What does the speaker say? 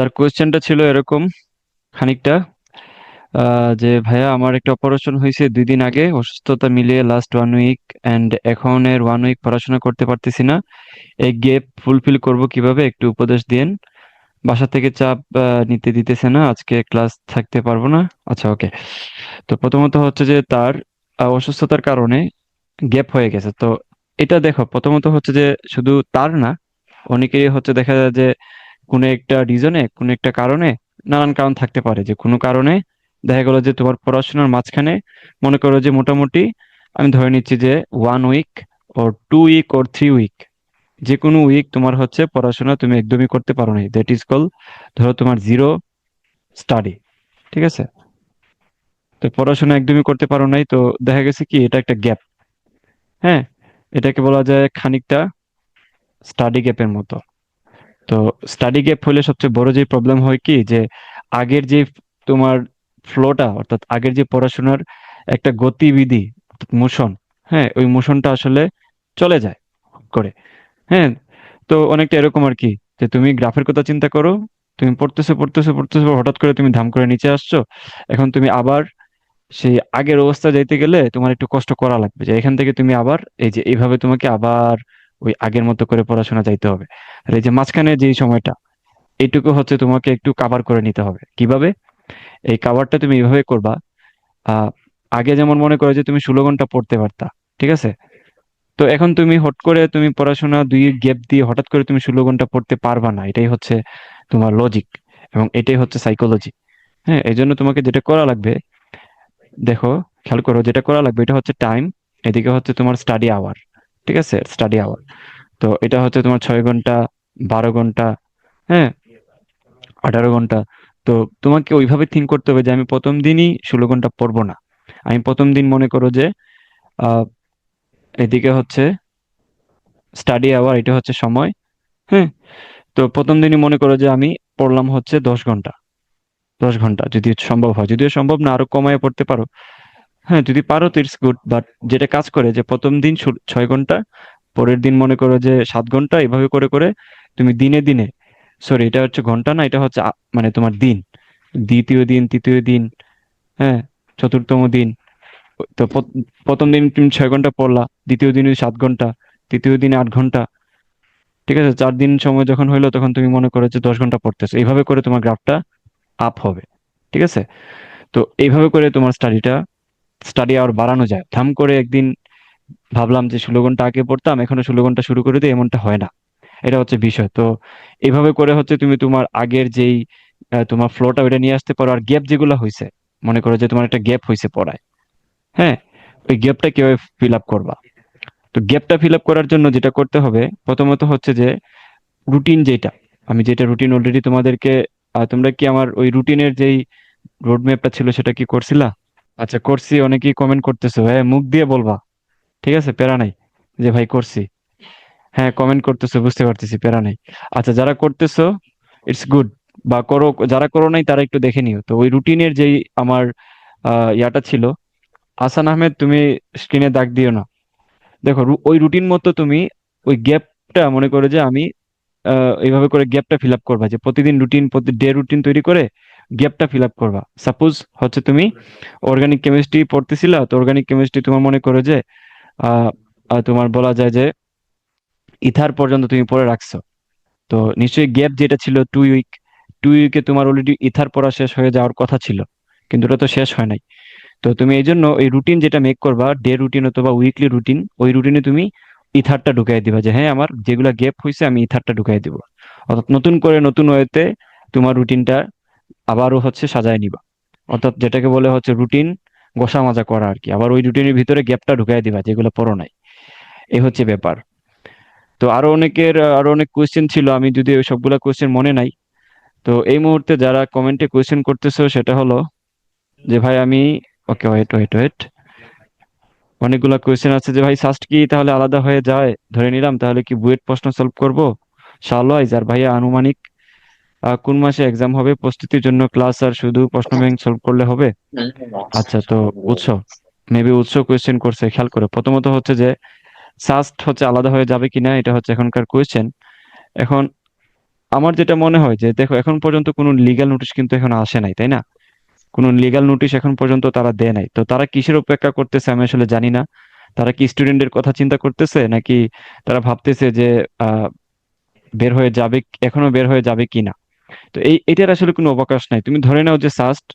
তার কোয়েশ্চেনটা ছিল এরকম খানিকটা যে, ভাইয়া, আমার একটা অপারেশন হয়েছে দুই দিন আগে, অসুস্থতা মিলিয়ে লাস্ট ওয়ান উইক এন্ড এখন এর ওয়ান উইক পড়াশোনা করতে পারতেছি না। এই গেপ ফুলফিল করব কীভাবে? একটু উপদেশ দিন বাসা থেকে চাপ নিতে দিতেছে না, আজকে ক্লাস থাকতে পারব না। আচ্ছা ওকে তো প্রথমত হচ্ছে যে, তার অসুস্থতার কারণে গ্যাপ হয়ে গেছে। তো এটা দেখো, প্রথমত হচ্ছে যে, শুধু তার না অনেকেই হচ্ছে দেখা যায় যে কোনো একটা রিজনে কোনো একটা কারণে নানান কারণ থাকতে পারে। যে কোনো কারণে দেখা গেলো যে তোমার পড়াশোনার মাঝখানে মনে করো যে মোটামুটি আমি ধরে নিচ্ছি যে one week or two week or three week যে কোনো উইক তোমার হচ্ছে পড়াশোনা তুমি একদমই করতে পারো না দ্যাট ইজ কল ধরো তোমার জিরো স্টাডি ঠিক আছে? তো পড়াশোনা একদমই করতে পারো নাই, তো দেখা গেছে কি এটা একটা গ্যাপ হ্যাঁ? এটাকে বলা যায় খানিকটা স্টাডি গ্যাপের মতো। তো স্টাডি গ্যাপ হলে সবচেয়ে বড় যে প্রবলেম হয় কি? যে আগের যে তোমার ফ্লোটা অর্থাৎ আগের যে পড়াশোনার একটা গতিবিধি মোশন হ্যাঁ ওই মোশনটা আসলে চলে যায় করে হ্যাঁ। তো অনেকটা এরকম আর কি, যে তুমি গ্রাফের কথা চিন্তা করো, তুমি পড়তেছো পড়তেছো পড়তেছো, হঠাৎ করে তুমি ধাম করে নিচে আসছো, এখন তুমি আবার সেই আগের অবস্থা যাইতে গেলে তোমার একটু কষ্ট করা লাগবে, যে এখান থেকে তুমি আবার, এই যে এইভাবে তোমাকে আবার ওই আগের মতো করে পড়াশোনা যাইতে হবে। আর এই যে মাঝখানে যে সময়টা, এইটুকু হচ্ছে তোমাকে একটু কাভার করে নিতে হবে। কীভাবে? এই কাভারটা তুমি এইভাবে করবা আগে যেমন মনে করো যে তুমি ষোলো ঘণ্টা পড়তে পারতা, ঠিক আছে? তো এখন তুমি হট করে তুমি পড়াশোনা দুই গ্যাপ দিয়ে হঠাৎ করে তুমি ষোলো ঘণ্টা পড়তে পারবা না, এটাই হচ্ছে তোমার লজিক এবং এটাই হচ্ছে সাইকোলজি হ্যাঁ এই জন্য তোমাকে যেটা করা লাগবে, দেখো, খেয়াল করো, যেটা করা লাগবে, এটা হচ্ছে টাইম এদিকে হচ্ছে তোমার স্টাডি আওয়ার ঠিক আছে? স্টাডি আওয়ার তো এটা হচ্ছে তোমার ছয় ঘণ্টা, বারো ঘণ্টা হ্যাঁ? আঠারো ঘণ্টা। তো তোমাকে ওইভাবে থিঙ্ক করতে হবে যে আমি প্রথম দিনই ষোলো ঘণ্টা পড়ব না। আমি প্রথম দিন মনে করো যে এদিকে হচ্ছে স্টাডি আওয়ার এটা হচ্ছে সময় হ্যাঁ? তো প্রথম দিনই মনে করো যে আমি পড়লাম হচ্ছে দশ ঘণ্টা। দশ ঘণ্টা যদি সম্ভব হয়। যদিও সম্ভব না, আরও কমায় পড়তে পারো। হ্যাঁ যদি পারো তো ইটস গুড বাট যেটা কাজ করে যে প্রথম দিন ছয় ঘণ্টা, পরের দিন মনে করো যে সাত ঘণ্টা, এভাবে করে করে তুমি দিনে দিনে সরি এটা হচ্ছে ঘণ্টা না, এটা হচ্ছে মানে তোমার দিন। দ্বিতীয় দিন, তৃতীয় দিন হ্যাঁ চতুর্থম দিন। তো প্র- প্রথম দিন তুমি ছয় ঘণ্টা পড়লা, দ্বিতীয় দিনে সাত ঘণ্টা, তৃতীয় দিনে আট ঘণ্টা, ঠিক আছে? চার দিন সময় যখন হইল, তখন তুমি মনে করো যে দশ ঘণ্টা পড়তেছো। এইভাবে করে তোমার গ্রাফটা আপ হবে, ঠিক আছে? তো এইভাবে করে তোমার স্টাডিটা স্টাডি আওয়ার বাড়ানো যায়। ধাম করে একদিন ভাবলাম যে ষোলো ঘণ্টা আগে পড়তাম, এখনও ষোলো ঘণ্টা শুরু করে দিই, এমনটা হয় না। এটা হচ্ছে বিষয়। তো এইভাবে করে হচ্ছে তুমি তোমার আগের যেই তোমার ফ্লোটা ওইটা নিয়ে আসতে পারো। আর গ্যাপ যেগুলো হয়েছে মনে করো যে তোমার একটা গ্যাপ হয়েছে পড়ায়। হ্যাঁ? ওই গ্যাপটা কীভাবে ফিল আপ করবা? তো গ্যাপটা ফিল আপ করার জন্য যেটা করতে হবে, প্রথমত হচ্ছে যে রুটিন যেটা আমি যেটা রুটিন অলরেডি তোমাদেরকে তোমরা কি আমার ওই রুটিনের যেই রোড ম্যাপটা ছিল সেটা কি করছিলা? আচ্ছা করছি, অনেকেই কমেন্ট করতেছো হ্যাঁ মুখ দিয়ে বলবা। ঠিক আছে, প্যারা নাই যে, ভাই, করছি। হ্যাঁ কমেন্ট করতেছো, বুঝতে পারতেছি, প্যারা নাই। আচ্ছা যারা করতেছো ইটস গুড বা করো, যারা করো নাই, তারা একটু দেখে নিও। তো ওই রুটিনের যেই আমার ইয়াটা ছিল আসান আহমেদ, তুমি স্ক্রিনে দাগ দিও না। দেখো ওই রুটিন মতো তুমি ওই গ্যাপটা মনে করো যে, আমি এইভাবে করে গ্যাপটা ফিল আপ করবা যে, প্রতিদিন রুটিন প্রতি ডে রুটিন তৈরি করে গ্যাপটা ফিল আপ করবা। সাপোজ হচ্ছে তুমি অর্গানিক কেমিস্ট্রি পড়তেছিলা, তো অর্গানিক কেমিস্ট্রি তোমার মনে করো যে তোমার বলা যায় যে, ইথার পর্যন্ত তুমি পড়ে রাখছো। তো নিশ্চয়ই গ্যাপ যেটা ছিল টু উইক টু উইকে তোমার অলরেডি ইথার পড়া শেষ হয়ে যাওয়ার কথা ছিল, কিন্তু ওটা তো শেষ হয় নাই। তো তুমি এই জন্য এই রুটিন যেটা মেক করবা ডে রুটিন অথবা উইকলি রুটিন ওই রুটিনে তুমি ইথারটা ঢুকাই দিবা যে হ্যাঁ আমার যেগুলা গ্যাপ হয়েছে আমি ইথারটা ঢুকাই দিব। অর্থাৎ নতুন করে নতুন ওয়েতে তোমার রুটিনটা আবারও হচ্ছে সাজায় নিবা। অর্থাৎ যেটাকে বলে হচ্ছে রুটিন গোসা মাজা করা আর কি। আবার ওই রুটিনের ভিতরে গ্যাপটা ঢুকাই দিবা, যেগুলো পড়ো নাই। এই হচ্ছে ব্যাপার। তো আরও অনেকের, আরও অনেক কোয়েশ্চেন ছিল, আমি যদি ওই সবগুলা কোয়েশ্চেন মনে নাই। তো এই মুহূর্তে যারা কমেন্টে কোয়েশ্চেন করতেছো, সেটা হলো যে ভাই আমি ওকে ওয়েট ওয়েট ওয়েট অনেকগুলা কোয়েশ্চেন আছে যে ভাই সাস্ট কি তাহলে আলাদা হয়ে যায়? ধরে নিলাম, তাহলে কি বুয়েট প্রশ্ন সলভ করব? শালওয়াইজ আর ভাইয়া আনুমানিক কোন মাসে এক্সাম হবে? প্রস্তুতির জন্য ক্লাস আর শুধু প্রশ্ন ব্যাংক সলভ করলে হবে? আচ্ছা তো উৎস মেবি উৎস কোয়েশ্চেন করছে খেয়াল করে। প্রথমত হচ্ছে যে সাস্ট হচ্ছে আলাদা হয়ে যাবে কিনা, এটা হচ্ছে এখনকার কোয়েশ্চেন এখন আমার যেটা মনে হয় যে, দেখো, এখন পর্যন্ত কোনো লিগ্যাল নোটিশ কিন্তু এখন আসে নাই, তাই না? কোনো লিগ্যাল নোটিশ এখন পর্যন্ত তারা দেয় নাই। তো তারা কিসের অপেক্ষা করতেছে আমি আসলে জানি না। তারা কি স্টুডেন্টের কথা চিন্তা করতেছে, নাকি তারা ভাবতেছে যে বের হয়ে যাবে, এখনও বের হয়ে যাবে কিনা? তো এই এটার আসলে কোনো অবকাশ নাই। তুমি ধরে নাও যে সাস্ট